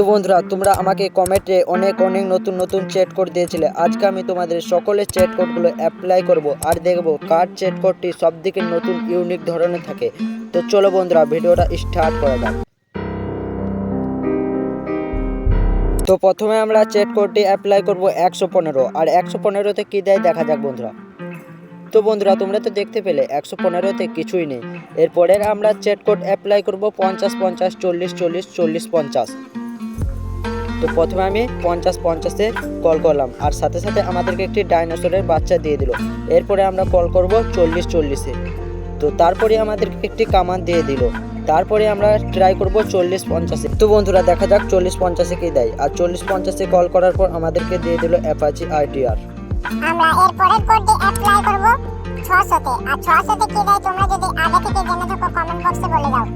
তো বন্ধুরা, তোমরা আমাকে কমেন্টে অনেক অনেক নতুন নতুন চ্যাট কোড দিয়েছিলে। আজকে আমি তোমাদের সকলের চ্যাট কোডগুলো অ্যাপ্লাই করব আর দেখব কার চ্যাট কোডটি সব থেকে নতুন ইউনিক ধরনের থাকে। তো চলো বন্ধুরা, ভিডিওটা স্টার্ট করা যাক। তো প্রথমে আমরা চ্যাট কোডটি অ্যাপ্লাই করব একশো পনেরো। আর একশো পনেরোতে কী দেয় দেখা যাক বন্ধুরা। তো বন্ধুরা, তোমরা তো দেখতে পেলে, একশো পনেরোতে কিছুই নেই। এরপরে আমরা চ্যাট কোড অ্যাপ্লাই করব পঞ্চাশ পঞ্চাশ, চল্লিশ চল্লিশ চল্লিশ, পঞ্চাশ। তো প্রথমে আমি পঞ্চাশ পঞ্চাশে কল করলাম। আর সাথে সাথে আমাদেরকে একটি ডাইনোসরের বাচ্চা দিয়ে দিল। এরপরে আমরা কল করব চল্লিশ চল্লিশে। তো তারপরে আমাদেরকে একটি কামান দিয়ে দিল। তারপরে আমরা ট্রাই করব চল্লিশ পঞ্চাশে। তো বন্ধুরা, দেখা যাক চল্লিশ পঞ্চাশে কি দেয়। আর চল্লিশ পঞ্চাশে কল করার পর আমাদেরকে দিয়ে দিল অ্যাপাচি আরটিআর আমরা এর পরের কোডটি অ্যাপ্লাই করব 600 তে আর 600 তে কি দেয় তোমরা যদি আগে থেকে জেনে থাকো কমেন্ট বক্সে বলে দাও।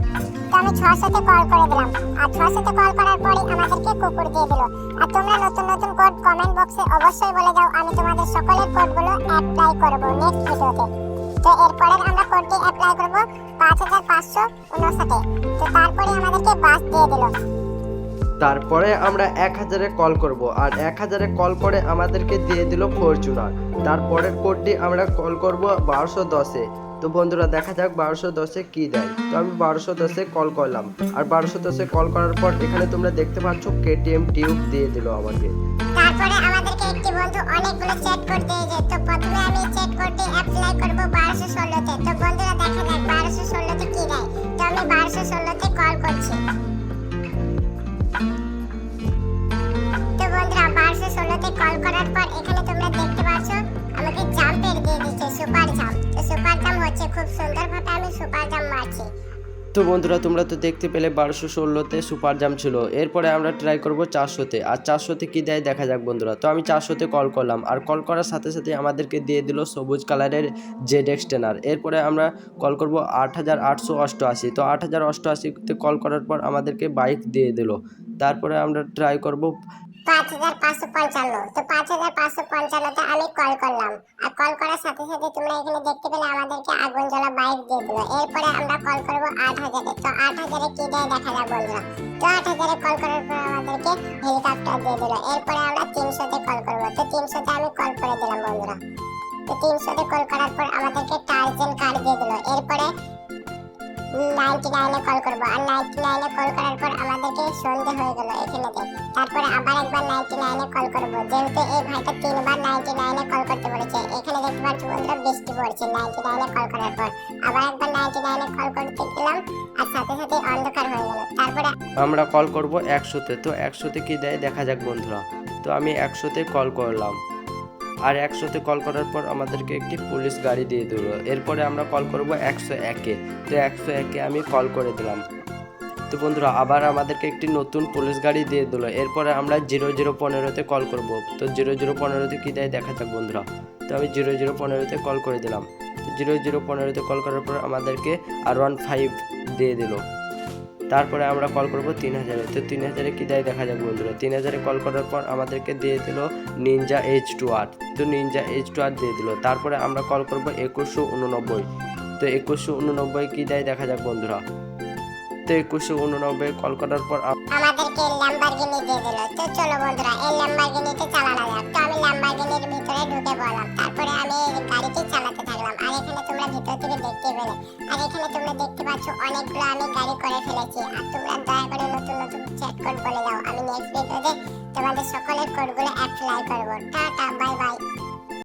তো আমি 600 তে কল করে দিলাম। আর 600 তে কল করার পরে আমাদেরকে কুকুর দিয়ে দিল। আর তোমরা নতুন নতুন কোড কমেন্ট বক্সে অবশ্যই বলে দাও, আমি তোমাদের সকলের কোডগুলো অ্যাপ্লাই করব নেক্সট ভিডিওতে তো। এরপরে আমরা কোডটি অ্যাপ্লাই করব 5559 তো তারপরে আমাদেরকে বাস দিয়ে দিল। তারপরে আমরা এক হাজারে কল করব। আর এক হাজারে কল করে আমাদেরকে দিয়ে দিল ফরচুনার তারপরের কোডটি আমরা কল করব বারোশো দশে। তো বন্ধুরা দেখা যাক বারোশো দশে কি দেয়। তো আমি বারোশো দশে কল করলাম। আর বারোশো দশে কল করার পর এখানে তোমরা দেখতে পাচ্ছ কেটিএম টিউব দিয়ে দিল আমাকে। তারপরে আমাদেরকে একটি বন্ধু অনেকগুলো করতে প্রথমে আমি করতে অ্যাপ্লাই করব 1216 তে তো বন্ধুরা দেখা যাক 1216 খুব সুন্দরভাবে আমি সুপার জাম্প মারছি। তো বন্ধুরা, তোমরা তো দেখতে পেলে বারোশো ষোলোতে সুপার জাম ছিল। এরপরে আমরা ট্রাই করব চারশোতে। আর চারশোতে কী দেয় দেখা যাক বন্ধুরা। তো আমি চারশোতে কল করলাম। আর কল করার সাথে সাথে আমাদেরকে দিয়ে দিল সবুজ কালারের জেড এক্সটেনার এরপরে আমরা কল করব আট হাজার আটশো অষ্টআশি। তো আট হাজার অষ্টআশিতে কল করার পর আমাদেরকে বাইক দিয়ে দিল। তারপরে আমরা ট্রাই করব পাঁচ হাজার পাঁচশো পঞ্চান্ন। তো পাঁচ হাজার পাঁচশো পঞ্চান্নতে আমি কল করলাম। আর কল করার সাথে সাথে তোমরা এখানে দেখতে পেলে আমাদেরকে আগুন জ্বলা বাইক দিয়ে দিল। এরপরে আমরা কল করব আট হাজারে। তো আট হাজারে কি দেয় দেখা যাক বন্ধুরা। তো আট হাজারে কল করার পর আমাদেরকে হেলিকপ্টার দিয়ে দিল। এরপরে আমরা তিনশোতে কল করব। তো তিনশোতে আমি কল করে দিলাম বন্ধুরা। তো তিনশোতে কল করার পর আমাদেরকে টার্জেন কার্ড দিয়ে দিল। এরপরে নাইনটি নাইনে কল করব। আর নাইনটি নাইনে কল করার পর আমাদেরকে সন্ধে হয়ে গেল এখানে দেখ। তারপরে আবার একবার নাইনটি নাইনে কল করব। যেহেতু এই ভাইটা তিনবার নাইনটি নাইনে কল করতে বলেছে, এখানে দেখতে পাচ্ছ বন্ধুরা বৃষ্টি পড়ছে নাইনটি নাইনে কল করার পর। আবার একবার নাইনটি নাইনে কল করতে গেলাম, আর সাথে সাথে অন্ধকার হয়ে গেল। তারপরে আমরা কল করব একশোতে। তো একশোতে কি দেয়? দেখা যাক বন্ধুরা। তো আমি একশোতে কল করলাম। আর একশোতে কল করার পর আমাদেরকে একটি পুলিশ গাড়ি দিয়ে দিল। এরপরে আমরা কল করব একশো একে। তো একশো একে আমি কল করে দিলাম। তো বন্ধুরা, আবার আমাদেরকে একটি নতুন পুলিশ গাড়ি দিয়ে দিল। এরপরে আমরা জিরো জিরো পনেরোতে কল করব। তো জিরো জিরো পনেরোতে কী দেয় দেখা যাক বন্ধুরা। তো আমি জিরো জিরো পনেরোতে কল করে দিলাম। জিরো জিরো পনেরোতে কল করার পর আমাদেরকে আর ওয়ান ফাইভ দিয়ে দিল। তারপরে আমরা কল করব তিন হাজারে তো তিন হাজারে কী দেয় দেখা যাক বন্ধুরা। তিন হাজারে কল করার পর আমাদেরকে দিয়ে দিল নিনজা এইচ টু আর তো নিনজা এইচ টু আর দিয়ে দিল। তারপরে আমরা কল করব একুশশো উননব্বই। তো একুশশো উননব্বই কী দেয় দেখা যাক বন্ধুরা। তো একুশশো উননব্বই কল করার পর আমাদেরকে পেলে। আর এখানে তোমরা দেখতে পাচ্ছ অনেকগুলো আমি গাড়ি করে ফেলেছি। আর তোমরা দয়া করে নতুন নতুন চ্যাট কোড বলে দাও। আমি নেক্সট ভিডিওতে তোমাদের সকলের কোডগুলো অ্যাপ্লাই করব। Tata bye bye